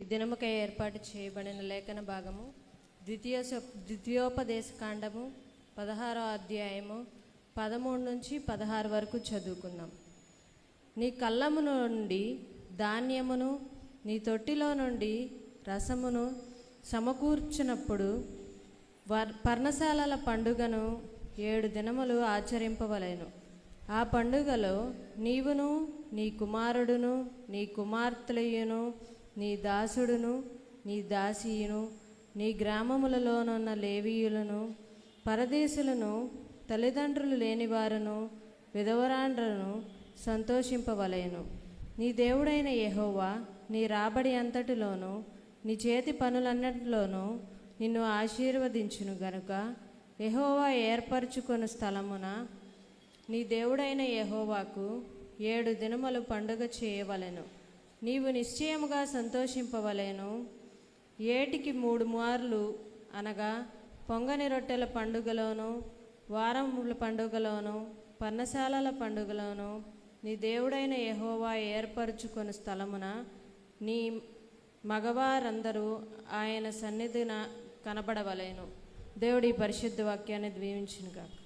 దినముకై ఏర్పాటు చేయబడిన లేఖన భాగము ద్వితీయ ద్వితీయోపదేశ కాండము పదహారో అధ్యాయము పదమూడు నుంచి పదహారు వరకు చదువుకుందాం. నీ కళ్ళము నుండి ధాన్యమును నీ తొట్టిలో నుండి రసమును సమకూర్చినప్పుడు వర్ పర్ణశాలల పండుగను ఏడు దినములు ఆచరింపవలేను. ఆ పండుగలో నీవును నీ కుమారుడును నీ కుమార్తెయును నీ దాసుడును నీ దాసీయును నీ గ్రామములలోనున్న లేవీయులను పరదేశులను తల్లిదండ్రులు లేనివారును విధవరాండ్రను సంతోషింపవలెను. నీ దేవుడైన యహోవా నీ రాబడి అంతటిలోనూ నీ చేతి పనులన్నిటిలోనూ నిన్ను ఆశీర్వదించును గనుక. యహోవా ఏర్పరచుకొను స్థలమున నీ దేవుడైన యహోవాకు ఏడు దినములు పండుగ చేయవలెను. నీవు నిశ్చయముగా సంతోషింపవలేను. ఏటికి మూడు మార్లు అనగా పొంగని రొట్టెల పండుగలోను వారముల పండుగలోను పర్ణశాలల పండుగలోను నీ దేవుడైన యహోవా ఏర్పరచుకొని స్థలమున నీ మగవారందరూ ఆయన సన్నిధిన కనబడవలేను. దేవుడి పరిశుద్ధ వాక్యాన్ని దీవించునుగాక.